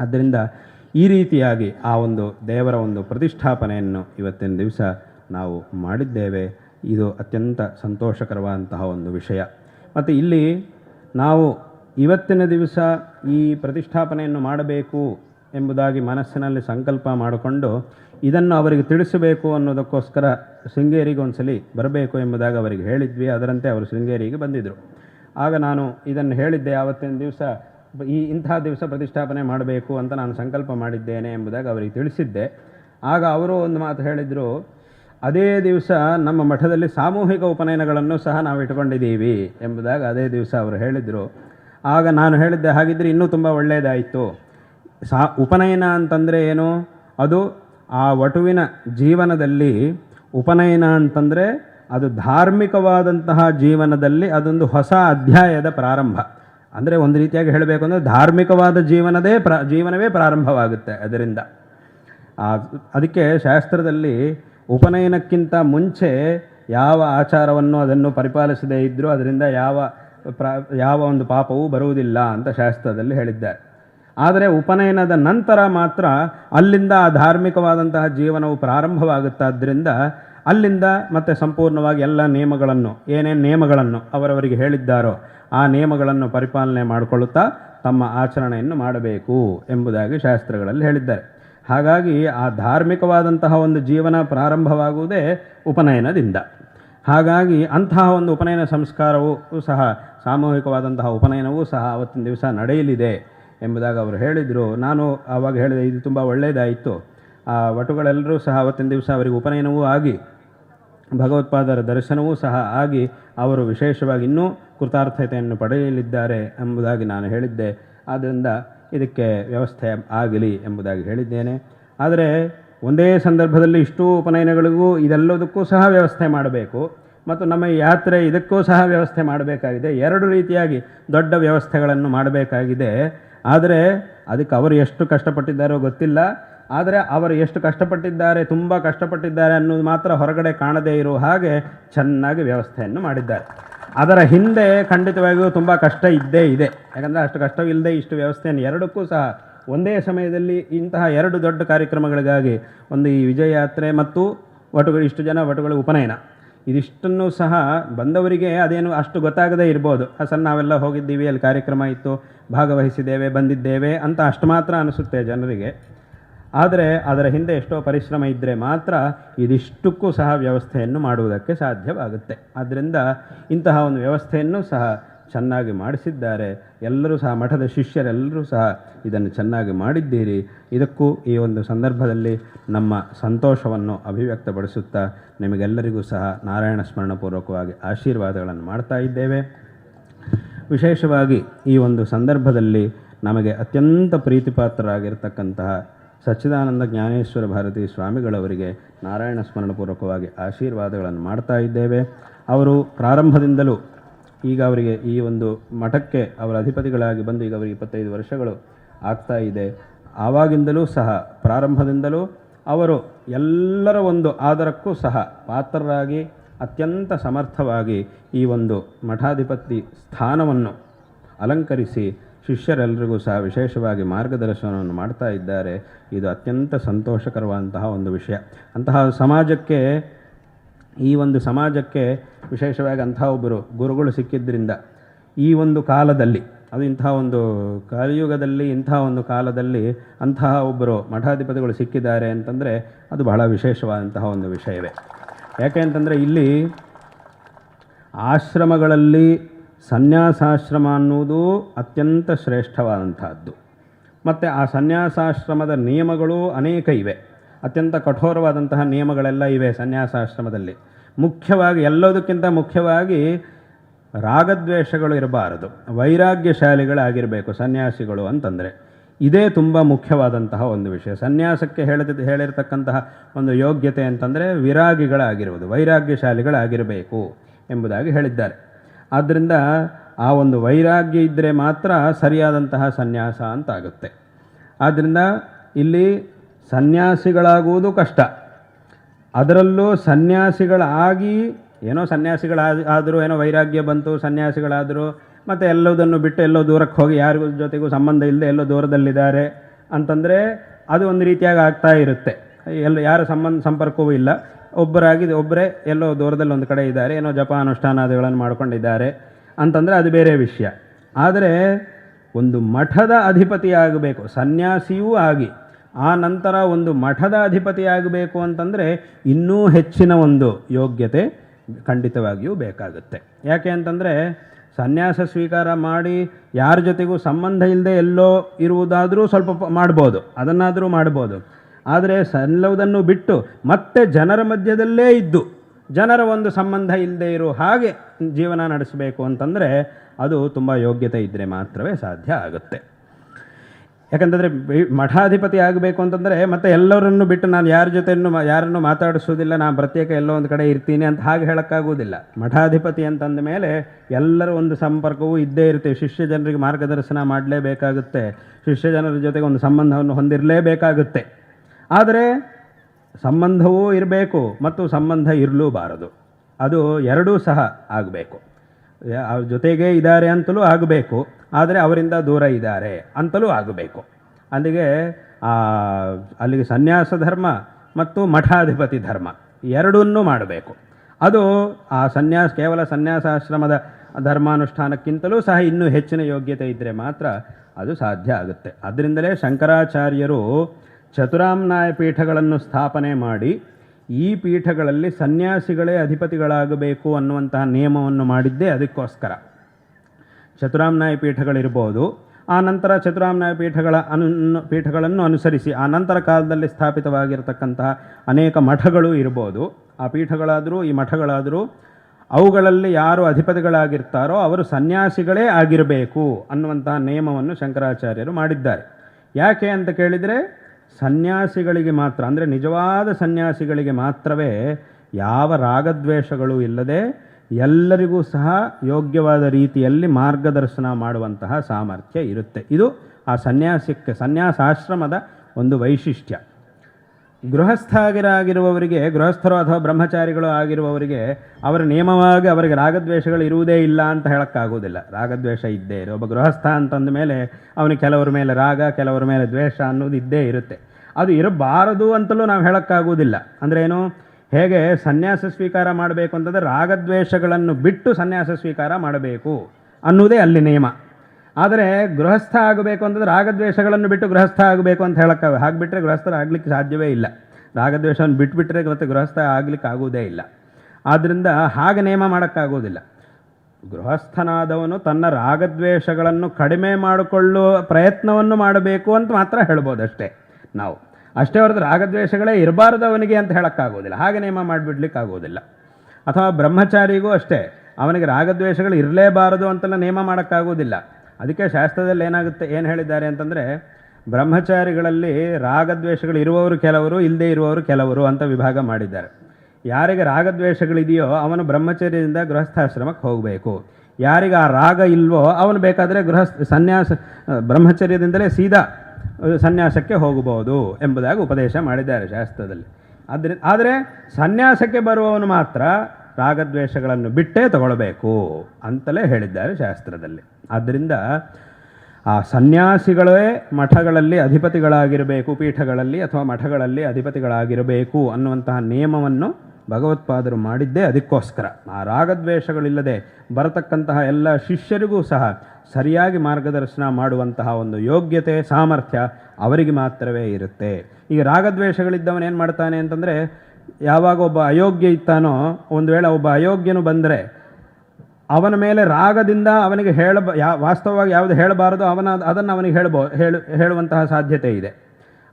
ಆದ್ದರಿಂದ ಈ ರೀತಿಯಾಗಿ ಆ ಒಂದು ದೇವರ ಒಂದು ಪ್ರತಿಷ್ಠಾಪನೆಯನ್ನು ಇವತ್ತಿನ ದಿವಸ ನಾವು ಮಾಡಿದ್ದೇವೆ. ಇದು ಅತ್ಯಂತ ಸಂತೋಷಕರವಾದಂತಹ ಒಂದು ವಿಷಯ. ಮತ್ತು ಇಲ್ಲಿ ನಾವು ಇವತ್ತಿನ ದಿವಸ ಈ ಪ್ರತಿಷ್ಠಾಪನೆಯನ್ನು ಮಾಡಬೇಕು ಎಂಬುದಾಗಿ ಮನಸ್ಸಿನಲ್ಲಿ ಸಂಕಲ್ಪ ಮಾಡಿಕೊಂಡು ಇದನ್ನು ಅವರಿಗೆ ತಿಳಿಸಬೇಕು ಅನ್ನೋದಕ್ಕೋಸ್ಕರ ಶೃಂಗೇರಿಗೆ ಒಂದ್ಸಲಿ ಬರಬೇಕು ಎಂಬುದಾಗಿ ಅವರಿಗೆ ಹೇಳಿದ್ವಿ. ಅದರಂತೆ ಅವರು ಶೃಂಗೇರಿಗೆ ಬಂದಿದ್ದರು ಆಗ ನಾನು ಇದನ್ನು ಹೇಳಿದ್ದೆ ಆವತ್ತಿನ ದಿವಸ ಈ ಇಂತಹ ದಿವಸ ಪ್ರತಿಷ್ಠಾಪನೆ ಮಾಡಬೇಕು ಅಂತ ನಾನು ಸಂಕಲ್ಪ ಮಾಡಿದ್ದೇನೆ ಎಂಬುದಾಗಿ ಅವರಿಗೆ ತಿಳಿಸಿದ್ದೆ. ಆಗ ಅವರು ಒಂದು ಮಾತು ಹೇಳಿದರು, ಅದೇ ದಿವಸ ನಮ್ಮ ಮಠದಲ್ಲಿ ಸಾಮೂಹಿಕ ಉಪನಯನಗಳನ್ನು ಸಹ ನಾವು ಇಟ್ಕೊಂಡಿದ್ದೀವಿ ಎಂಬುದಾಗಿ ಅದೇ ದಿವಸ ಅವರು ಹೇಳಿದರು. ಆಗ ನಾನು ಹೇಳಿದ್ದೆ ಹಾಗಿದ್ದರೆ ಇನ್ನೂ ತುಂಬ ಒಳ್ಳೆಯದಾಯಿತು. ಸಾ, ಉಪನಯನ ಅಂತಂದರೆ ಏನು? ಅದು ಆ ವಟುವಿನ ಜೀವನದಲ್ಲಿ, ಉಪನಯನ ಅಂತಂದರೆ ಅದು ಧಾರ್ಮಿಕವಾದಂತಹ ಜೀವನದಲ್ಲಿ ಅದೊಂದು ಹೊಸ ಅಧ್ಯಾಯದ ಪ್ರಾರಂಭ. ಅಂದರೆ ಒಂದು ರೀತಿಯಾಗಿ ಹೇಳಬೇಕು ಅಂದರೆ ಧಾರ್ಮಿಕವಾದ ಜೀವನದೇ ಪ್ರ ಜೀವನವೇ ಪ್ರಾರಂಭವಾಗುತ್ತೆ ಅದರಿಂದ. ಅದಕ್ಕೆ ಶಾಸ್ತ್ರದಲ್ಲಿ ಉಪನಯನಕ್ಕಿಂತ ಮುಂಚೆ ಯಾವ ಆಚಾರವನ್ನು ಅದನ್ನು ಪರಿಪಾಲಿಸದೇ ಇದ್ದರೂ ಅದರಿಂದ ಯಾವ ಪ್ರ ಯಾವ ಒಂದು ಪಾಪವೂ ಬರುವುದಿಲ್ಲ ಅಂತ ಶಾಸ್ತ್ರದಲ್ಲಿ ಹೇಳಿದ್ದಾರೆ. ಆದರೆ ಉಪನಯನದ ನಂತರ ಮಾತ್ರ ಅಲ್ಲಿಂದ ಆ ಧಾರ್ಮಿಕವಾದಂತಹ ಜೀವನವು ಪ್ರಾರಂಭವಾಗುತ್ತಾದ್ದರಿಂದ ಅಲ್ಲಿಂದ ಮತ್ತೆ ಸಂಪೂರ್ಣವಾಗಿ ಎಲ್ಲ ನಿಯಮಗಳನ್ನು, ಏನೇನು ನಿಯಮಗಳನ್ನು ಅವರವರಿಗೆ ಹೇಳಿದ್ದಾರೋ ಆ ನಿಯಮಗಳನ್ನು ಪರಿಪಾಲನೆ ಮಾಡಿಕೊಳ್ಳುತ್ತಾ ತಮ್ಮ ಆಚರಣೆಯನ್ನು ಮಾಡಬೇಕು ಎಂಬುದಾಗಿ ಶಾಸ್ತ್ರಗಳಲ್ಲಿ ಹೇಳಿದ್ದಾರೆ. ಹಾಗಾಗಿ ಆ ಧಾರ್ಮಿಕವಾದಂತಹ ಒಂದು ಜೀವನ ಪ್ರಾರಂಭವಾಗುವುದೇ ಉಪನಯನದಿಂದ. ಹಾಗಾಗಿ ಅಂತಹ ಒಂದು ಉಪನಯನ ಸಂಸ್ಕಾರವೂ ಸಹ, ಸಾಮೂಹಿಕವಾದಂತಹ ಉಪನಯನವೂ ಸಹ ಅವತ್ತಿನ ದಿವಸ ನಡೆಯಲಿದೆ ಎಂಬುದಾಗಿ ಅವರು ಹೇಳಿದರು. ನಾನು ಆವಾಗ ಹೇಳಿದೆ, ಇದು ತುಂಬ ಒಳ್ಳೆಯದಾಯಿತು. ಆ ವಟುಗಳೆಲ್ಲರೂ ಸಹ ಅವತ್ತಿನ ದಿವಸ ಅವರಿಗೆ ಉಪನಯನವೂ ಆಗಿ ಭಗವತ್ಪಾದರ ದರ್ಶನವೂ ಸಹ ಆಗಿ ಅವರು ವಿಶೇಷವಾಗಿ ಇನ್ನೂ ಕೃತಾರ್ಥತೆಯನ್ನು ಪಡೆಯಲಿದ್ದಾರೆ ಎಂಬುದಾಗಿ ನಾನು ಹೇಳಿದ್ದೆ. ಆದ್ದರಿಂದ ಇದಕ್ಕೆ ವ್ಯವಸ್ಥೆ ಆಗಲಿ ಎಂಬುದಾಗಿ ಹೇಳಿದ್ದೇನೆ. ಆದರೆ ಒಂದೇ ಸಂದರ್ಭದಲ್ಲಿ ಇಷ್ಟು ಉಪನಯನಗಳಿಗೂ ಇದೆಲ್ಲದಕ್ಕೂ ಸಹ ವ್ಯವಸ್ಥೆ ಮಾಡಬೇಕು. ಮತ್ತು ನಮ್ಮ ಯಾತ್ರೆ ಇದಕ್ಕೂ ಸಹ ವ್ಯವಸ್ಥೆ ಮಾಡಬೇಕಾಗಿದೆ. ಎರಡು ರೀತಿಯಾಗಿ ದೊಡ್ಡ ವ್ಯವಸ್ಥೆಗಳನ್ನು ಮಾಡಬೇಕಾಗಿದೆ. ಆದರೆ ಅದಕ್ಕೆ ಅವರು ಎಷ್ಟು ಕಷ್ಟಪಟ್ಟಿದ್ದಾರೋ ಗೊತ್ತಿಲ್ಲ. ಆದರೆ ಅವರು ಎಷ್ಟು ಕಷ್ಟಪಟ್ಟಿದ್ದಾರೆ, ತುಂಬ ಕಷ್ಟಪಟ್ಟಿದ್ದಾರೆ ಅನ್ನೋದು ಮಾತ್ರ ಹೊರಗಡೆ ಕಾಣದೇ ಇರುವ ಹಾಗೆ ಚೆನ್ನಾಗಿ ವ್ಯವಸ್ಥೆಯನ್ನು ಮಾಡಿದ್ದಾರೆ. ಅದರ ಹಿಂದೆ ಖಂಡಿತವಾಗಿಯೂ ತುಂಬ ಕಷ್ಟ ಇದ್ದೇ ಇದೆ. ಯಾಕಂದರೆ ಅಷ್ಟು ಕಷ್ಟವಿಲ್ಲದೆ ಇಷ್ಟು ವ್ಯವಸ್ಥೆಯನ್ನು ಎರಡಕ್ಕೂ ಸಹ ಒಂದೇ ಸಮಯದಲ್ಲಿ ಇಂತಹ ಎರಡು ದೊಡ್ಡ ಕಾರ್ಯಕ್ರಮಗಳಿಗಾಗಿ ಒಂದು ಈ ವಿಜಯ ಯಾತ್ರೆ ಮತ್ತು ವಟುಗಳು ಇಷ್ಟು ಜನ ವಟುಗಳ ಉಪನಯನ. ಇದಿಷ್ಟನ್ನು ಸಹ ಬಂದವರಿಗೆ ಅದೇನು ಅಷ್ಟು ಗೊತ್ತಾಗದೇ ಇರ್ಬೋದು. ಸರ್ ನಾವೆಲ್ಲ ಹೋಗಿದ್ದೀವಿ, ಅಲ್ಲಿ ಕಾರ್ಯಕ್ರಮ ಇತ್ತು, ಭಾಗವಹಿಸಿದ್ದೇವೆ, ಬಂದಿದ್ದೇವೆ ಅಂತ ಅಷ್ಟು ಮಾತ್ರ ಅನಿಸುತ್ತೆ ಜನರಿಗೆ. ಆದರೆ ಅದರ ಹಿಂದೆ ಎಷ್ಟೋ ಪರಿಶ್ರಮ ಇದ್ದರೆ ಮಾತ್ರ ಇದಿಷ್ಟಕ್ಕೂ ಸಹ ವ್ಯವಸ್ಥೆಯನ್ನು ಮಾಡುವುದಕ್ಕೆ ಸಾಧ್ಯವಾಗುತ್ತೆ. ಆದ್ದರಿಂದ ಇಂತಹ ಒಂದು ವ್ಯವಸ್ಥೆಯನ್ನು ಸಹ ಚೆನ್ನಾಗಿ ಮಾಡಿಸಿದ್ದಾರೆ. ಎಲ್ಲರೂ ಸಹ ಮಠದ ಶಿಷ್ಯರೆಲ್ಲರೂ ಸಹ ಇದನ್ನು ಚೆನ್ನಾಗಿ ಮಾಡಿದ್ದೀರಿ. ಇದಕ್ಕೂ ಈ ಒಂದು ಸಂದರ್ಭದಲ್ಲಿ ನಮ್ಮ ಸಂತೋಷವನ್ನು ಅಭಿವ್ಯಕ್ತಪಡಿಸುತ್ತಾ ನಿಮಗೆಲ್ಲರಿಗೂ ಸಹ ನಾರಾಯಣ ಸ್ಮರಣಪೂರ್ವಕವಾಗಿ ಆಶೀರ್ವಾದಗಳನ್ನು ಮಾಡ್ತಾ ಇದ್ದೇವೆ. ವಿಶೇಷವಾಗಿ ಈ ಒಂದು ಸಂದರ್ಭದಲ್ಲಿ ನಮಗೆ ಅತ್ಯಂತ ಪ್ರೀತಿಪಾತ್ರರಾಗಿರ್ತಕ್ಕಂತಹ ಸಚ್ಚಿದಾನಂದ ಜ್ಞಾನೇಶ್ವರ ಭಾರತಿ ಸ್ವಾಮಿಗಳವರಿಗೆ ನಾರಾಯಣ ಸ್ಮರಣಪೂರ್ವಕವಾಗಿ ಆಶೀರ್ವಾದಗಳನ್ನು ಮಾಡ್ತಾ ಇದ್ದೇವೆ. ಅವರು ಪ್ರಾರಂಭದಿಂದಲೂ ಈಗ ಅವರಿಗೆ ಈ ಒಂದು ಮಠಕ್ಕೆ ಅವರ ಅಧಿಪತಿಗಳಾಗಿ ಬಂದು ಈಗ ಅವರಿಗೆ ಇಪ್ಪತ್ತೈದು ವರ್ಷಗಳು ಆಗ್ತಾ ಇದೆ. ಆವಾಗಿಂದಲೂ ಸಹ, ಪ್ರಾರಂಭದಿಂದಲೂ ಅವರು ಎಲ್ಲರ ಒಂದು ಆದರಕ್ಕೂ ಸಹ ಪಾತ್ರರಾಗಿ, ಅತ್ಯಂತ ಸಮರ್ಥವಾಗಿ ಈ ಒಂದು ಮಠಾಧಿಪತಿ ಸ್ಥಾನವನ್ನು ಅಲಂಕರಿಸಿ ಶಿಷ್ಯರೆಲ್ಲರಿಗೂ ಸಹ ವಿಶೇಷವಾಗಿ ಮಾರ್ಗದರ್ಶನವನ್ನು ಮಾಡ್ತಾ ಇದ್ದಾರೆ. ಇದು ಅತ್ಯಂತ ಸಂತೋಷಕರವಾದಂತಹ ಒಂದು ವಿಷಯ. ಅಂತಹ ಸಮಾಜಕ್ಕೆ, ಈ ಒಂದು ಸಮಾಜಕ್ಕೆ ವಿಶೇಷವಾಗಿ ಅಂತಹ ಒಬ್ಬರು ಗುರುಗಳು ಸಿಕ್ಕಿದ್ದರಿಂದ ಈ ಒಂದು ಕಾಲದಲ್ಲಿ, ಅದು ಇಂತಹ ಒಂದು ಕಲಿಯುಗದಲ್ಲಿ, ಇಂತಹ ಒಂದು ಕಾಲದಲ್ಲಿ ಅಂತಹ ಒಬ್ಬರು ಮಠಾಧಿಪತಿಗಳು ಸಿಕ್ಕಿದ್ದಾರೆ ಅಂತಂದರೆ ಅದು ಬಹಳ ವಿಶೇಷವಾದಂತಹ ಒಂದು ವಿಷಯವೇ. ಯಾಕೆ ಅಂತಂದರೆ ಇಲ್ಲಿ ಆಶ್ರಮಗಳಲ್ಲಿ ಸನ್ಯಾಸಾಶ್ರಮ ಅನ್ನುವುದು ಅತ್ಯಂತ ಶ್ರೇಷ್ಠವಾದಂತಹದ್ದು ಮತ್ತು ಆ ಸನ್ಯಾಸಾಶ್ರಮದ ನಿಯಮಗಳು ಅನೇಕ ಇವೆ. ಅತ್ಯಂತ ಕಠೋರವಾದಂತಹ ನಿಯಮಗಳೆಲ್ಲ ಇವೆ ಸನ್ಯಾಸಾಶ್ರಮದಲ್ಲಿ. ಮುಖ್ಯವಾಗಿ ಎಲ್ಲದಕ್ಕಿಂತ ಮುಖ್ಯವಾಗಿ ರಾಗದ್ವೇಷಗಳು ಇರಬಾರದು. ವೈರಾಗ್ಯಶಾಲಿಗಳಾಗಿರಬೇಕು ಸನ್ಯಾಸಿಗಳು ಅಂತಂದರೆ. ಇದೇ ತುಂಬ ಮುಖ್ಯವಾದಂತಹ ಒಂದು ವಿಷಯ. ಸನ್ಯಾಸಕ್ಕೆ ಹೇಳಿದ ಹೇಳಿರ್ತಕ್ಕಂತಹ ಒಂದು ಯೋಗ್ಯತೆ ಅಂತಂದರೆ ವಿರಾಗಿಗಳಾಗಿರುವುದು, ವೈರಾಗ್ಯಶಾಲಿಗಳಾಗಿರಬೇಕು ಎಂಬುದಾಗಿ ಹೇಳಿದ್ದಾರೆ. ಆದ್ದರಿಂದ ಆ ಒಂದು ವೈರಾಗ್ಯ ಇದ್ದರೆ ಮಾತ್ರ ಸರಿಯಾದಂತಹ ಸನ್ಯಾಸ ಅಂತಾಗುತ್ತೆ. ಆದ್ದರಿಂದ ಇಲ್ಲಿ ಸನ್ಯಾಸಿಗಳಾಗುವುದು ಕಷ್ಟ. ಅದರಲ್ಲೂ ಸನ್ಯಾಸಿಗಳಾಗಿ ಏನೋ ಸನ್ಯಾಸಿಗಳಾದರೂ ಏನೋ ವೈರಾಗ್ಯ ಬಂತು, ಸನ್ಯಾಸಿಗಳಾದರೂ ಮತ್ತು ಎಲ್ಲದನ್ನು ಬಿಟ್ಟು ಎಲ್ಲೋ ದೂರಕ್ಕೆ ಹೋಗಿ ಯಾರಿಗೂ ಜೊತೆಗೂ ಸಂಬಂಧ ಇಲ್ಲದೆ ಎಲ್ಲೋ ದೂರದಲ್ಲಿದ್ದಾರೆ ಅಂತಂದರೆ ಅದು ಒಂದು ರೀತಿಯಾಗಿ ಆಗ್ತಾ ಇರುತ್ತೆ. ಎಲ್ಲ ಯಾರ ಸಂಬಂಧ, ಸಂಪರ್ಕವೂ ಇಲ್ಲ. ಒಬ್ಬರಾಗಿ ಒಬ್ಬರೇ ಎಲ್ಲೋ ದೂರದಲ್ಲಿ ಒಂದು ಕಡೆ ಇದ್ದಾರೆ, ಏನೋ ಜಪ ಅನುಷ್ಠಾನಾದಿಗಳನ್ನು ಮಾಡ್ಕೊಂಡಿದ್ದಾರೆ ಅಂತಂದರೆ ಅದು ಬೇರೆ ವಿಷಯ. ಆದರೆ ಒಂದು ಮಠದ ಅಧಿಪತಿಯಾಗಬೇಕು, ಸನ್ಯಾಸಿಯೂ ಆಗಿ, ಆ ನಂತರ ಒಂದು ಮಠದ ಅಧಿಪತಿಯಾಗಬೇಕು ಅಂತಂದರೆ ಇನ್ನೂ ಹೆಚ್ಚಿನ ಒಂದು ಯೋಗ್ಯತೆ ಖಂಡಿತವಾಗಿಯೂ ಬೇಕಾಗುತ್ತೆ. ಯಾಕೆ ಅಂತಂದರೆ ಸನ್ಯಾಸ ಸ್ವೀಕಾರ ಮಾಡಿ ಯಾರ ಜೊತೆಗೂ ಸಂಬಂಧ ಇಲ್ಲದೆ ಎಲ್ಲೋ ಇರುವುದಾದರೂ ಸ್ವಲ್ಪ ಮಾಡ್ಬೋದು, ಅದನ್ನಾದರೂ ಮಾಡ್ಬೋದು. ಆದರೆ ಸಲ್ಲುವುದನ್ನು ಬಿಟ್ಟು ಮತ್ತೆ ಜನರ ಮಧ್ಯದಲ್ಲೇ ಇದ್ದು ಜನರ ಒಂದು ಸಂಬಂಧ ಇಲ್ಲದೆ ಇರೋ ಹಾಗೆ ಜೀವನ ನಡೆಸಬೇಕು ಅಂತಂದರೆ ಅದು ತುಂಬ ಯೋಗ್ಯತೆ ಇದ್ದರೆ ಮಾತ್ರವೇ ಸಾಧ್ಯ ಆಗುತ್ತೆ. ಯಾಕಂತಂದರೆ ಮಠಾಧಿಪತಿ ಆಗಬೇಕು ಅಂತಂದರೆ ಮತ್ತೆ ಎಲ್ಲರನ್ನು ಬಿಟ್ಟು ನಾನು ಯಾರ ಜೊತೆಯನ್ನು ಯಾರನ್ನು ಮಾತಾಡಿಸೋದಿಲ್ಲ ನಾನು ಪ್ರತ್ಯೇಕ ಎಲ್ಲೋ ಒಂದು ಕಡೆ ಇರ್ತೀನಿ ಅಂತ ಹಾಗೆ ಹೇಳೋಕ್ಕಾಗೋದಿಲ್ಲ ಮಠಾಧಿಪತಿ ಅಂತಂದ ಮೇಲೆ ಎಲ್ಲರ ಒಂದು ಸಂಪರ್ಕವೂ ಇದ್ದೇ ಇರುತ್ತೆ. ಶಿಷ್ಯ ಜನರಿಗೆ ಮಾರ್ಗದರ್ಶನ ಮಾಡಲೇಬೇಕಾಗುತ್ತೆ. ಶಿಷ್ಯ ಜನರ ಜೊತೆಗೆ ಒಂದು ಸಂಬಂಧವನ್ನು ಹೊಂದಿರಲೇಬೇಕಾಗುತ್ತೆ. ಆದರೆ ಸಂಬಂಧವೂ ಇರಬೇಕು ಮತ್ತು ಸಂಬಂಧ ಇರಲೂಬಾರದು. ಅದು ಎರಡೂ ಸಹ ಆಗಬೇಕು. ಅವ್ರ ಜೊತೆಗೇ ಇದ್ದಾರೆ ಅಂತಲೂ ಆಗಬೇಕು. ಆದರೆ ಅವರಿಂದ ದೂರ ಇದ್ದಾರೆ ಅಂತಲೂ ಆಗಬೇಕು. ಅಲ್ಲಿಗೆ ಅಲ್ಲಿಗೆ ಸನ್ಯಾಸ ಧರ್ಮ ಮತ್ತು ಮಠಾಧಿಪತಿ ಧರ್ಮ ಎರಡನ್ನೂ ಮಾಡಬೇಕು. ಅದು ಆ ಸನ್ಯಾಸ, ಕೇವಲ ಸನ್ಯಾಸಾಶ್ರಮದ ಧರ್ಮಾನುಷ್ಠಾನಕ್ಕಿಂತಲೂ ಸಹ ಇನ್ನೂ ಹೆಚ್ಚಿನ ಯೋಗ್ಯತೆ ಇದ್ದರೆ ಮಾತ್ರ ಅದು ಸಾಧ್ಯ ಆಗುತ್ತೆ. ಅದರಿಂದಲೇ ಶಂಕರಾಚಾರ್ಯರು ಚತುರಾಮ್ನಾಯ ಪೀಠಗಳನ್ನು ಸ್ಥಾಪನೆ ಮಾಡಿ ಈ ಪೀಠಗಳಲ್ಲಿ ಸನ್ಯಾಸಿಗಳೇ ಅಧಿಪತಿಗಳಾಗಬೇಕು ಅನ್ನುವಂತಹ ನಿಯಮವನ್ನು ಮಾಡಿದ್ದೇ ಅದಕ್ಕೋಸ್ಕರ. ಚತುರಾಮ್ನಾಯ ಪೀಠಗಳಿರ್ಬೋದು. ಆ ನಂತರ ಚತುರಾಮ್ನಾಯ ಪೀಠಗಳ ಅನು, ಪೀಠಗಳನ್ನು ಅನುಸರಿಸಿ ಆ ನಂತರ ಕಾಲದಲ್ಲಿ ಸ್ಥಾಪಿತವಾಗಿರತಕ್ಕಂತಹ ಅನೇಕ ಮಠಗಳು ಇರ್ಬೋದು. ಆ ಪೀಠಗಳಾದರೂ, ಈ ಮಠಗಳಾದರೂ ಅವುಗಳಲ್ಲಿ ಯಾರು ಅಧಿಪತಿಗಳಾಗಿರ್ತಾರೋ ಅವರು ಸನ್ಯಾಸಿಗಳೇ ಆಗಿರಬೇಕು ಅನ್ನುವಂತಹ ನಿಯಮವನ್ನು ಶಂಕರಾಚಾರ್ಯರು ಮಾಡಿದ್ದಾರೆ. ಯಾಕೆ ಅಂತ ಕೇಳಿದರೆ ಸನ್ಯಾಸಿಗಳಿಗೆ ಮಾತ್ರ, ಅಂದರೆ ನಿಜವಾದ ಸನ್ಯಾಸಿಗಳಿಗೆ ಮಾತ್ರವೇ ಯಾವ ರಾಗದ್ವೇಷಗಳು ಇಲ್ಲದೆ ಎಲ್ಲರಿಗೂ ಸಹ ಯೋಗ್ಯವಾದ ರೀತಿಯಲ್ಲಿ ಮಾರ್ಗದರ್ಶನ ಮಾಡುವಂತಹ ಸಾಮರ್ಥ್ಯ ಇರುತ್ತೆ. ಇದು ಆ ಸನ್ಯಾಸಕ್ಕೆ ಸನ್ಯಾಸಾಶ್ರಮದ ಒಂದು ವೈಶಿಷ್ಟ್ಯ. ಗೃಹಸ್ಥಾಗಿರಾಗಿರುವವರಿಗೆ, ಗೃಹಸ್ಥರು ಅಥವಾ ಬ್ರಹ್ಮಚಾರಿಗಳು ಆಗಿರುವವರಿಗೆ ಅವರ ನಿಯಮವಾಗಿ ಅವರಿಗೆ ರಾಗದ್ವೇಷಗಳು ಇರುವುದೇ ಇಲ್ಲ ಅಂತ ಹೇಳೋಕ್ಕಾಗೋದಿಲ್ಲ ರಾಗದ್ವೇಷ ಇದ್ದೇ ಇರೋ ಒಬ್ಬ ಗೃಹಸ್ಥ ಅಂತಂದ ಮೇಲೆ ಅವನಿಗೆ ಕೆಲವರ ಮೇಲೆ ರಾಗ, ಕೆಲವರ ಮೇಲೆ ದ್ವೇಷ ಅನ್ನೋದು ಇದ್ದೇ ಇರುತ್ತೆ. ಅದು ಇರಬಾರದು ಅಂತಲೂ ನಾವು ಹೇಳೋಕ್ಕಾಗೋದಿಲ್ಲ ಅಂದರೆ ಏನು? ಹೇಗೆ ಸನ್ಯಾಸ ಸ್ವೀಕಾರ ಮಾಡಬೇಕು ಅಂತಂದರೆ ರಾಗದ್ವೇಷಗಳನ್ನು ಬಿಟ್ಟು ಸನ್ಯಾಸ ಸ್ವೀಕಾರ ಮಾಡಬೇಕು ಅನ್ನೋದೇ ಅಲ್ಲಿ ನಿಯಮ. ಆದರೆ ಗೃಹಸ್ಥ ಆಗಬೇಕು ಅಂತಂದ್ರೆ ರಾಗದ್ವೇಷಗಳನ್ನು ಬಿಟ್ಟು ಗೃಹಸ್ಥ ಆಗಬೇಕು ಅಂತ ಹೇಳೋಕ್ಕಾಗ ಹಾಗಿಬಿಟ್ರೆ ಗೃಹಸ್ಥರು ಆಗಲಿಕ್ಕೆ ಸಾಧ್ಯವೇ ಇಲ್ಲ. ರಾಗದ್ವೇಷವನ್ನು ಬಿಟ್ಬಿಟ್ರೆ ಮತ್ತು ಗೃಹಸ್ಥ ಆಗಲಿಕ್ಕೆ ಆಗುವುದೇ ಇಲ್ಲ. ಆದ್ದರಿಂದ ಹಾಗೆ ನೇಮ ಮಾಡೋಕ್ಕಾಗೋದಿಲ್ಲ. ಗೃಹಸ್ಥನಾದವನು ತನ್ನ ರಾಗದ್ವೇಷಗಳನ್ನು ಕಡಿಮೆ ಮಾಡಿಕೊಳ್ಳುವ ಪ್ರಯತ್ನವನ್ನು ಮಾಡಬೇಕು ಅಂತ ಮಾತ್ರ ಹೇಳ್ಬೋದು ಅಷ್ಟೇ ನಾವು. ಅಷ್ಟೇ ಹೊರತು ರಾಗದ್ವೇಷಗಳೇ ಇರಬಾರ್ದು ಅವನಿಗೆ ಅಂತ ಹೇಳೋಕ್ಕಾಗೋದಿಲ್ಲ. ಹಾಗೆ ನೇಮ ಮಾಡಿಬಿಡ್ಲಿಕ್ಕೆ ಆಗೋದಿಲ್ಲ ಅಥವಾ ಬ್ರಹ್ಮಚಾರಿಗೂ ಅಷ್ಟೇ. ಅವನಿಗೆ ರಾಗದ್ವೇಷಗಳು ಇರಲೇಬಾರದು ಅಂತೆಲ್ಲ ನೇಮ ಮಾಡೋಕ್ಕಾಗೋದಿಲ್ಲ. ಅದಕ್ಕೆ ಶಾಸ್ತ್ರದಲ್ಲಿ ಏನಾಗುತ್ತೆ, ಏನು ಹೇಳಿದ್ದಾರೆ ಅಂತಂದರೆ, ಬ್ರಹ್ಮಚಾರಿಗಳಲ್ಲಿ ರಾಗದ್ವೇಷಗಳು ಇರುವವರು ಕೆಲವರು ಇಲ್ಲದೇ ಇರುವವರು ಕೆಲವರು ಅಂತ ವಿಭಾಗ ಮಾಡಿದ್ದಾರೆ. ಯಾರಿಗೆ ರಾಗದ್ವೇಷಗಳಿದೆಯೋ ಅವನು ಬ್ರಹ್ಮಚರ್ಯದಿಂದ ಗೃಹಸ್ಥಾಶ್ರಮಕ್ಕೆ ಹೋಗಬೇಕು. ಯಾರಿಗೆ ಆ ರಾಗ ಇಲ್ವೋ ಅವನು ಬೇಕಾದರೆ ಗೃಹಸ್ಥ, ಸನ್ಯಾಸ, ಬ್ರಹ್ಮಚರ್ಯದಿಂದಲೇ ಸೀದಾ ಸನ್ಯಾಸಕ್ಕೆ ಹೋಗಬಹುದು ಎಂಬುದಾಗಿ ಉಪದೇಶ ಮಾಡಿದ್ದಾರೆ ಶಾಸ್ತ್ರದಲ್ಲಿ. ಆದ್ದರಿಂದ ಆದರೆ ಸನ್ಯಾಸಕ್ಕೆ ಬರುವವನು ಮಾತ್ರ ರಾಗದ್ವೇಷಗಳನ್ನು ಬಿಟ್ಟೇ ತಗೊಳ್ಬೇಕು ಅಂತಲೇ ಹೇಳಿದ್ದಾರೆ ಶಾಸ್ತ್ರದಲ್ಲಿ. ಆದ್ದರಿಂದ ಆ ಸನ್ಯಾಸಿಗಳೇ ಮಠಗಳಲ್ಲಿ ಅಧಿಪತಿಗಳಾಗಿರಬೇಕು, ಪೀಠಗಳಲ್ಲಿ ಅಥವಾ ಮಠಗಳಲ್ಲಿ ಅಧಿಪತಿಗಳಾಗಿರಬೇಕು ಅನ್ನುವಂತಹ ನಿಯಮವನ್ನು ಭಗವತ್ಪಾದರು ಮಾಡಿದ್ದೇ ಅದಕ್ಕೋಸ್ಕರ. ಆ ರಾಗದ್ವೇಷಗಳಿಲ್ಲದೆ ಬರತಕ್ಕಂತಹ ಎಲ್ಲ ಶಿಷ್ಯರಿಗೂ ಸಹ ಸರಿಯಾಗಿ ಮಾರ್ಗದರ್ಶನ ಮಾಡುವಂತಹ ಒಂದು ಯೋಗ್ಯತೆ, ಸಾಮರ್ಥ್ಯ ಅವರಿಗೆ ಮಾತ್ರವೇ ಇರುತ್ತೆ. ಈಗ ರಾಗದ್ವೇಷಗಳಿದ್ದವನೇನು ಮಾಡ್ತಾನೆ ಅಂತಂದರೆ ಯಾವಾಗ ಒಬ್ಬ ಅಯೋಗ್ಯ ಇತ್ತಾನೋ ಒಂದು ವೇಳೆ ಒಬ್ಬ ಅಯೋಗ್ಯನು ಬಂದರೆ, ಅವನ ಮೇಲೆ ರಾಗದಿಂದ ಅವನಿಗೆ ಹೇಳ ಯಾ, ವಾಸ್ತವವಾಗಿ ಯಾವುದು ಹೇಳಬಾರದು ಅವನ, ಅದನ್ನು ಅವನಿಗೆ ಹೇಳ್ಬೋ, ಹೇಳು, ಹೇಳುವಂತಹ ಸಾಧ್ಯತೆ ಇದೆ.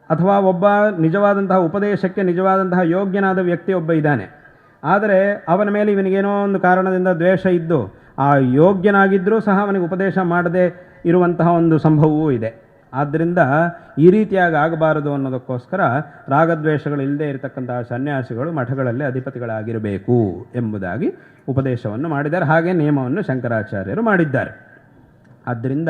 ಅಥವಾ ಒಬ್ಬ ನಿಜವಾದಂತಹ ಉಪದೇಶಕ್ಕೆ ನಿಜವಾದಂತಹ ಯೋಗ್ಯನಾದ ವ್ಯಕ್ತಿ ಒಬ್ಬ ಇದ್ದಾನೆ. ಆದರೆ ಅವನ ಮೇಲೆ ಇವನಿಗೇನೋ ಒಂದು ಕಾರಣದಿಂದ ದ್ವೇಷ ಇದ್ದು, ಆ ಯೋಗ್ಯನಾಗಿದ್ದರೂ ಸಹ ಅವನಿಗೆ ಉಪದೇಶ ಮಾಡದೇ ಇರುವಂತಹ ಒಂದು ಸಂಭವವೂ ಇದೆ. ಆದ್ದರಿಂದ ಈ ರೀತಿಯಾಗಿ ಆಗಬಾರದು ಅನ್ನೋದಕ್ಕೋಸ್ಕರ ರಾಗದ್ವೇಷಗಳು ಇಲ್ಲದೆ ಇರತಕ್ಕಂತಹ ಸನ್ಯಾಸಿಗಳು ಮಠಗಳಲ್ಲಿ ಅಧಿಪತಿಗಳಾಗಿರಬೇಕು ಎಂಬುದಾಗಿ ಉಪದೇಶವನ್ನು ಮಾಡಿದ್ದಾರೆ. ಹಾಗೆ ನಿಯಮವನ್ನು ಶಂಕರಾಚಾರ್ಯರು ಮಾಡಿದ್ದಾರೆ. ಆದ್ದರಿಂದ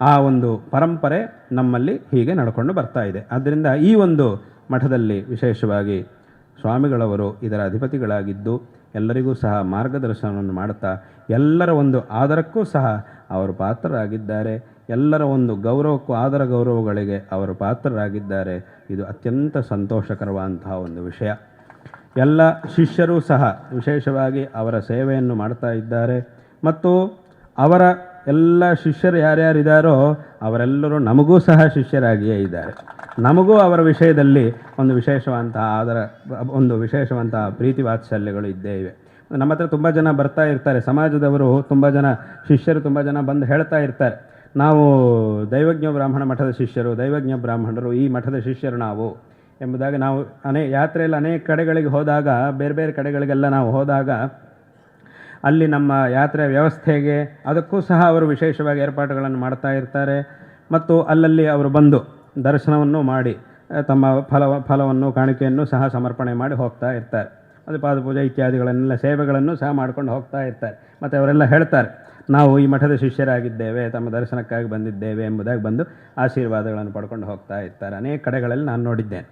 ಆ ಒಂದು ಪರಂಪರೆ ನಮ್ಮಲ್ಲಿ ಹೀಗೆ ನಡ್ಕೊಂಡು ಬರ್ತಾ ಇದೆ. ಆದ್ದರಿಂದ ಈ ಒಂದು ಮಠದಲ್ಲಿ ವಿಶೇಷವಾಗಿ ಸ್ವಾಮಿಗಳವರು ಇದರ ಅಧಿಪತಿಗಳಾಗಿದ್ದು ಎಲ್ಲರಿಗೂ ಸಹ ಮಾರ್ಗದರ್ಶನವನ್ನು ಮಾಡುತ್ತಾ ಎಲ್ಲರ ಒಂದು ಆದರಕ್ಕೂ ಸಹ ಅವರು ಪಾತ್ರರಾಗಿದ್ದಾರೆ. ಎಲ್ಲರ ಒಂದು ಗೌರವಕ್ಕೂ ಆದರ ಗೌರವಗಳಿಗೆ ಅವರು ಪಾತ್ರರಾಗಿದ್ದಾರೆ. ಇದು ಅತ್ಯಂತ ಸಂತೋಷಕರವಾದಂತಹ ಒಂದು ವಿಷಯ. ಎಲ್ಲ ಶಿಷ್ಯರೂ ಸಹ ವಿಶೇಷವಾಗಿ ಅವರ ಸೇವೆಯನ್ನು ಮಾಡ್ತಾ ಇದ್ದಾರೆ. ಮತ್ತು ಅವರ ಎಲ್ಲ ಶಿಷ್ಯರು ಯಾರ್ಯಾರಿದ್ದಾರೋ ಅವರೆಲ್ಲರೂ ನಮಗೂ ಸಹ ಶಿಷ್ಯರಾಗಿಯೇ ಇದ್ದಾರೆ. ನಮಗೂ ಅವರ ವಿಷಯದಲ್ಲಿ ಒಂದು ವಿಶೇಷವಂತಹ ಆದರ, ಒಂದು ವಿಶೇಷವಂತಹ ಪ್ರೀತಿ ವಾತ್ಸಲ್ಯಗಳು ಇದ್ದೇ ಇವೆ. ನಮ್ಮ ಹತ್ರ ತುಂಬ ಜನ ಬರ್ತಾ ಇರ್ತಾರೆ. ಸಮಾಜದವರು ತುಂಬ ಜನ, ಶಿಷ್ಯರು ತುಂಬ ಜನ ಬಂದು ಹೇಳ್ತಾ ಇರ್ತಾರೆ. ನಾವು ದೈವಜ್ಞ ಬ್ರಾಹ್ಮಣ ಮಠದ ಶಿಷ್ಯರು, ದೈವಜ್ಞ ಬ್ರಾಹ್ಮಣರು, ಈ ಮಠದ ಶಿಷ್ಯರು ನಾವು ಎಂಬುದಾಗಿ ನಾವು ಅನೇ ಯಾತ್ರೆಯಲ್ಲಿ ಅನೇಕ ಕಡೆಗಳಿಗೆ ಹೋದಾಗ, ಬೇರೆ ಬೇರೆ ಕಡೆಗಳಿಗೆಲ್ಲ ನಾವು ಹೋದಾಗ, ಅಲ್ಲಿ ನಮ್ಮ ಯಾತ್ರೆ ವ್ಯವಸ್ಥೆಗೆ ಅದಕ್ಕೂ ಸಹ ಅವರು ವಿಶೇಷವಾಗಿ ಏರ್ಪಾಡುಗಳನ್ನು ಮಾಡ್ತಾ ಇರ್ತಾರೆ. ಮತ್ತು ಅಲ್ಲಲ್ಲಿ ಅವರು ಬಂದು ದರ್ಶನವನ್ನು ಮಾಡಿ, ತಮ್ಮ ಫಲ, ಫಲವನ್ನು, ಕಾಣಿಕೆಯನ್ನು ಸಹ ಸಮರ್ಪಣೆ ಮಾಡಿ ಹೋಗ್ತಾ ಇರ್ತಾರೆ. ಅದು ಪಾದಪೂಜೆ ಇತ್ಯಾದಿಗಳನ್ನೆಲ್ಲ ಸೇವೆಗಳನ್ನು ಸಹ ಮಾಡ್ಕೊಂಡು ಹೋಗ್ತಾ ಇರ್ತಾರೆ. ಮತ್ತು ಅವರೆಲ್ಲ ಹೇಳ್ತಾರೆ ನಾವು ಈ ಮಠದ ಶಿಷ್ಯರಾಗಿದ್ದೇವೆ, ತಮ್ಮ ದರ್ಶನಕ್ಕಾಗಿ ಬಂದಿದ್ದೇವೆ ಎಂಬುದಾಗಿ ಬಂದು ಆಶೀರ್ವಾದಗಳನ್ನು ಪಡ್ಕೊಂಡು ಹೋಗ್ತಾ ಇರ್ತಾರೆ ಅನೇಕ ಕಡೆಗಳಲ್ಲಿ ನಾನು ನೋಡಿದ್ದೇನೆ.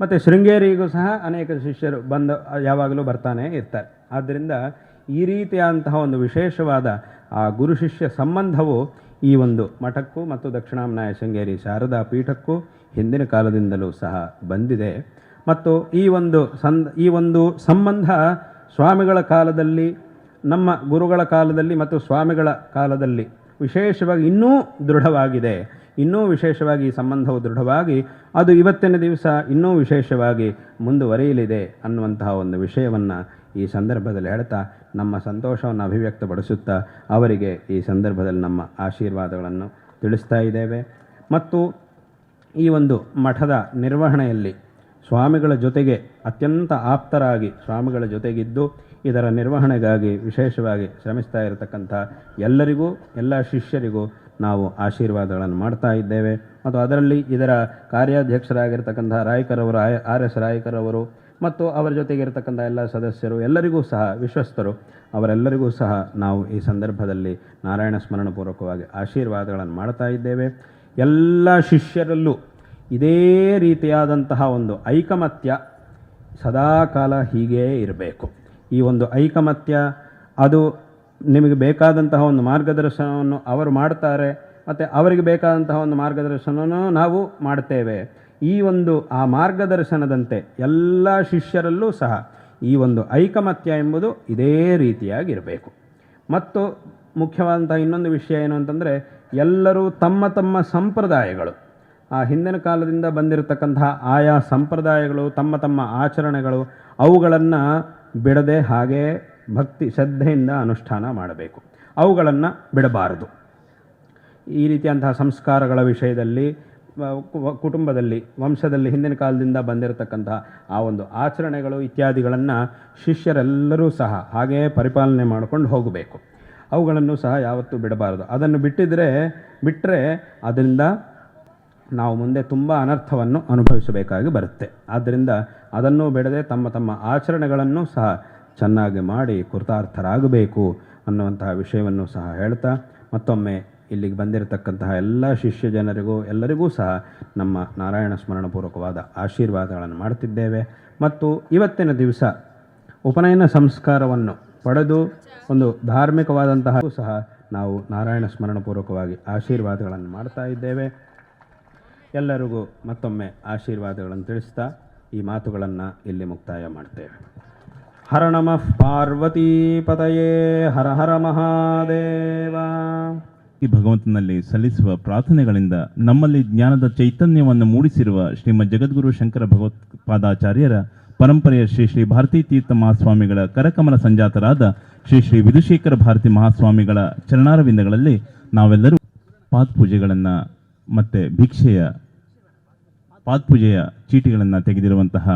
ಮತ್ತು ಶೃಂಗೇರಿಗೂ ಸಹ ಅನೇಕ ಶಿಷ್ಯರು ಬಂದು, ಯಾವಾಗಲೂ ಬರ್ತಾನೆ ಇರ್ತಾರೆ. ಆದ್ದರಿಂದ ಈ ರೀತಿಯಾದಂತಹ ಒಂದು ವಿಶೇಷವಾದ ಆ ಗುರು ಶಿಷ್ಯ ಸಂಬಂಧವು ಈ ಒಂದು ಮಠಕ್ಕೂ ಮತ್ತು ದಕ್ಷಿಣಾಮನಾಯ ಶೃಂಗೇರಿ ಶಾರದಾ ಪೀಠಕ್ಕೂ ಹಿಂದಿನ ಕಾಲದಿಂದಲೂ ಸಹ ಬಂದಿದೆ. ಮತ್ತು ಈ ಒಂದು ಸಂದ್, ಈ ಒಂದು ಸಂಬಂಧ ಸ್ವಾಮಿಗಳ ಕಾಲದಲ್ಲಿ ನಮ್ಮ ಗುರುಗಳ ಕಾಲದಲ್ಲಿ ಮತ್ತು ಸ್ವಾಮಿಗಳ ಕಾಲದಲ್ಲಿ ವಿಶೇಷವಾಗಿ ಇನ್ನೂ ದೃಢವಾಗಿದೆ. ಇನ್ನೂ ವಿಶೇಷವಾಗಿ ಈ ಸಂಬಂಧವು ದೃಢವಾಗಿ ಅದು ಇವತ್ತಿನ ದಿವಸ ಇನ್ನೂ ವಿಶೇಷವಾಗಿ ಮುಂದುವರಿಯಲಿದೆ ಅನ್ನುವಂತಹ ಒಂದು ವಿಷಯವನ್ನು ಈ ಸಂದರ್ಭದಲ್ಲಿ ಹೇಳ್ತಾ, ನಮ್ಮ ಸಂತೋಷವನ್ನು ಅಭಿವ್ಯಕ್ತಪಡಿಸುತ್ತಾ ಅವರಿಗೆ ಈ ಸಂದರ್ಭದಲ್ಲಿ ನಮ್ಮ ಆಶೀರ್ವಾದಗಳನ್ನು ತಿಳಿಸ್ತಾ ಇದ್ದೇವೆ. ಮತ್ತು ಈ ಒಂದು ಮಠದ ನಿರ್ವಹಣೆಯಲ್ಲಿ ಸ್ವಾಮಿಗಳ ಜೊತೆಗೆ ಅತ್ಯಂತ ಆಪ್ತರಾಗಿ ಸ್ವಾಮಿಗಳ ಜೊತೆಗಿದ್ದು ಇದರ ನಿರ್ವಹಣೆಗಾಗಿ ವಿಶೇಷವಾಗಿ ಶ್ರಮಿಸ್ತಾ ಇರತಕ್ಕಂಥ ಎಲ್ಲರಿಗೂ, ಎಲ್ಲ ಶಿಷ್ಯರಿಗೂ ನಾವು ಆಶೀರ್ವಾದಗಳನ್ನು ಮಾಡ್ತಾ ಇದ್ದೇವೆ. ಮತ್ತು ಅದರಲ್ಲಿ ಇದರ ಕಾರ್ಯಾಧ್ಯಕ್ಷರಾಗಿರ್ತಕ್ಕಂಥ ರಾಯಕರವರು, ಆರ್ ಎಸ್ ರಾಯಕರವರು ಮತ್ತು ಅವರ ಜೊತೆಗೆ ಇರತಕ್ಕಂಥ ಎಲ್ಲ ಸದಸ್ಯರು, ಎಲ್ಲರಿಗೂ ಸಹ ವಿಶ್ವಸ್ತರು ಅವರೆಲ್ಲರಿಗೂ ಸಹ ನಾವು ಈ ಸಂದರ್ಭದಲ್ಲಿ ನಾರಾಯಣ ಸ್ಮರಣಪೂರ್ವಕವಾಗಿ ಆಶೀರ್ವಾದಗಳನ್ನು ಮಾಡ್ತಾ ಇದ್ದೇವೆ. ಎಲ್ಲ ಶಿಷ್ಯರಲ್ಲೂ ಇದೇ ರೀತಿಯಾದಂತಹ ಒಂದು ಐಕಮತ್ಯ ಸದಾಕಾಲ ಹೀಗೇ ಇರಬೇಕು. ಈ ಒಂದು ಐಕಮತ್ಯ, ಅದು ನಿಮಗೆ ಬೇಕಾದಂತಹ ಒಂದು ಮಾರ್ಗದರ್ಶನವನ್ನು ಅವರು ಮಾಡ್ತಾರೆ ಮತ್ತು ಅವರಿಗೆ ಬೇಕಾದಂತಹ ಒಂದು ಮಾರ್ಗದರ್ಶನವನ್ನು ನಾವು ಮಾಡ್ತೇವೆ ಈ ಒಂದು, ಆ ಮಾರ್ಗದರ್ಶನದಂತೆ ಎಲ್ಲ ಶಿಷ್ಯರಲ್ಲೂ ಸಹ ಈ ಒಂದು ಐಕಮತ್ಯ ಎಂಬುದು ಇದೇ ರೀತಿಯಾಗಿರಬೇಕು. ಮತ್ತು ಮುಖ್ಯವಾದಂಥ ಇನ್ನೊಂದು ವಿಷಯ ಏನು ಅಂತಂದರೆ, ಎಲ್ಲರೂ ತಮ್ಮ ತಮ್ಮ ಸಂಪ್ರದಾಯಗಳು, ಆ ಹಿಂದಿನ ಕಾಲದಿಂದ ಬಂದಿರತಕ್ಕಂತಹ ಆಯಾ ಸಂಪ್ರದಾಯಗಳು, ತಮ್ಮ ತಮ್ಮ ಆಚರಣೆಗಳು, ಅವುಗಳನ್ನು ಬಿಡದೆ ಹಾಗೆ ಭಕ್ತಿ ಶ್ರದ್ಧೆಯಿಂದ ಅನುಷ್ಠಾನ ಮಾಡಬೇಕು. ಅವುಗಳನ್ನು ಬಿಡಬಾರದು. ಈ ರೀತಿಯಂತಹ ಸಂಸ್ಕಾರಗಳ ವಿಷಯದಲ್ಲಿ ಕುಟುಂಬದಲ್ಲಿ, ವಂಶದಲ್ಲಿ ಹಿಂದಿನ ಕಾಲದಿಂದ ಬಂದಿರತಕ್ಕಂತಹ ಆ ಒಂದು ಆಚರಣೆಗಳು ಇತ್ಯಾದಿಗಳನ್ನು ಶಿಷ್ಯರೆಲ್ಲರೂ ಸಹ ಹಾಗೇ ಪರಿಪಾಲನೆ ಮಾಡಿಕೊಂಡು ಹೋಗಬೇಕು. ಅವುಗಳನ್ನು ಸಹ ಯಾವತ್ತೂ ಬಿಡಬಾರದು. ಅದನ್ನು ಬಿಟ್ಟಿದ್ರೆ ಬಿಟ್ಟರೆ ಅದರಿಂದ ನಾವು ಮುಂದೆ ತುಂಬ ಅನರ್ಥವನ್ನು ಅನುಭವಿಸಬೇಕಾಗಿ ಬರುತ್ತೆ. ಆದ್ದರಿಂದ ಅದನ್ನು ಬಿಡದೆ ತಮ್ಮ ತಮ್ಮ ಆಚರಣೆಗಳನ್ನು ಸಹ ಚೆನ್ನಾಗಿ ಮಾಡಿ ಕೃತಾರ್ಥರಾಗಬೇಕು ಅನ್ನುವಂತಹ ವಿಷಯವನ್ನು ಸಹ ಹೇಳ್ತಾ ಮತ್ತೊಮ್ಮೆ ಇಲ್ಲಿಗೆ ಬಂದಿರತಕ್ಕಂತಹ ಎಲ್ಲ ಶಿಷ್ಯ ಜನರಿಗೂ ಎಲ್ಲರಿಗೂ ಸಹ ನಮ್ಮ ನಾರಾಯಣ ಸ್ಮರಣಪೂರ್ವಕವಾದ ಆಶೀರ್ವಾದಗಳನ್ನು ಮಾಡ್ತಿದ್ದೇವೆ. ಮತ್ತು ಇವತ್ತಿನ ದಿವಸ ಉಪನಯನ ಸಂಸ್ಕಾರವನ್ನು ಪಡೆದು ಒಂದು ಧಾರ್ಮಿಕವಾದಂತಹ ಸಹ ನಾವು ನಾರಾಯಣ ಸ್ಮರಣಪೂರ್ವಕವಾಗಿ ಆಶೀರ್ವಾದಗಳನ್ನು ಮಾಡ್ತಾ ಇದ್ದೇವೆ. ಎಲ್ಲರಿಗೂ ಮತ್ತೊಮ್ಮೆ ಆಶೀರ್ವಾದಗಳನ್ನು ತಿಳಿಸ್ತಾ ಈ ಮಾತುಗಳನ್ನು ಇಲ್ಲಿ ಮುಕ್ತಾಯ ಮಾಡ್ತೇವೆ. ಹರ ನಮಃ ಪಾರ್ವತೀಪತಯೇ ಹರ ಹರ ಮಹಾದೇವ. ಈ ಭಗವಂತನಲ್ಲಿ ಸಲ್ಲಿಸುವ ಪ್ರಾರ್ಥನೆಗಳಿಂದ ನಮ್ಮಲ್ಲಿ ಜ್ಞಾನದ ಚೈತನ್ಯವನ್ನು ಮೂಡಿಸಿರುವ ಶ್ರೀಮದ್ ಜಗದ್ಗುರು ಶಂಕರ ಭಗವತ್ ಪಾದಾಚಾರ್ಯರ ಪರಂಪರೆಯ ಶ್ರೀ ಶ್ರೀ ಭಾರತೀ ತೀರ್ಥ ಮಹಾಸ್ವಾಮಿಗಳ ಕರಕಮಲ ಸಂಜಾತರಾದ ಶ್ರೀ ಶ್ರೀ ವಿಧುಶೇಖರ ಭಾರತಿ ಮಹಾಸ್ವಾಮಿಗಳ ಚರಣಾರವಿಂದಗಳಲ್ಲಿ ನಾವೆಲ್ಲರೂ ಪಾದಪೂಜೆಗಳನ್ನು ಮತ್ತೆ ಭಿಕ್ಷೆಯ ಪಾದಪೂಜೆಯ ಚೀಟಿಗಳನ್ನು ತೆಗೆದಿರುವಂತಹ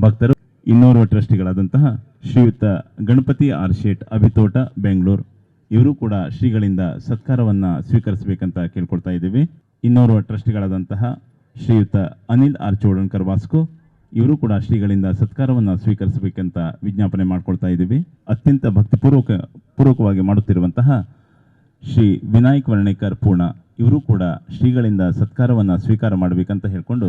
ಭಕ್ತರು ಇನ್ನೋರ್ವ ಟ್ರಸ್ಟಿಗಳಾದಂತಹ ಶ್ರೀಯುತ ಗಣಪತಿ ಆರ್ ಶೇಟ್ ಅಭಿತೋಟ, ಬೆಂಗಳೂರು. ಇವರು ಕೂಡ ಶ್ರೀಗಳಿಂದ ಸತ್ಕಾರವನ್ನು ಸ್ವೀಕರಿಸಬೇಕಂತ ಕೇಳ್ಕೊಳ್ತಾ ಇದ್ದೀವಿ. ಇನ್ನೋರ್ವ ಟ್ರಸ್ಟಿಗಳಾದಂತಹ ಶ್ರೀಯುತ ಅನಿಲ್ ಆರ್. ಚೋಡನ್ಕರ್ ವಾಸ್ಕೋ, ಇವರು ಕೂಡ ಶ್ರೀಗಳಿಂದ ಸತ್ಕಾರವನ್ನು ಸ್ವೀಕರಿಸಬೇಕಂತ ವಿಜ್ಞಾಪನೆ ಮಾಡ್ಕೊಳ್ತಾ ಇದ್ದೀವಿ. ಅತ್ಯಂತ ಭಕ್ತಿಪೂರ್ವಕ ಪೂರ್ವಕವಾಗಿ ಮಾಡುತ್ತಿರುವಂತಹ ಶ್ರೀ ವಿನಾಯಕ್ ವರ್ಣೇಕರ್ ಪೂರ್ಣ ಇವರು ಕೂಡ ಶ್ರೀಗಳಿಂದ ಸತ್ಕಾರವನ್ನು ಸ್ವೀಕಾರ ಮಾಡಬೇಕಂತ ಹೇಳ್ಕೊಂಡು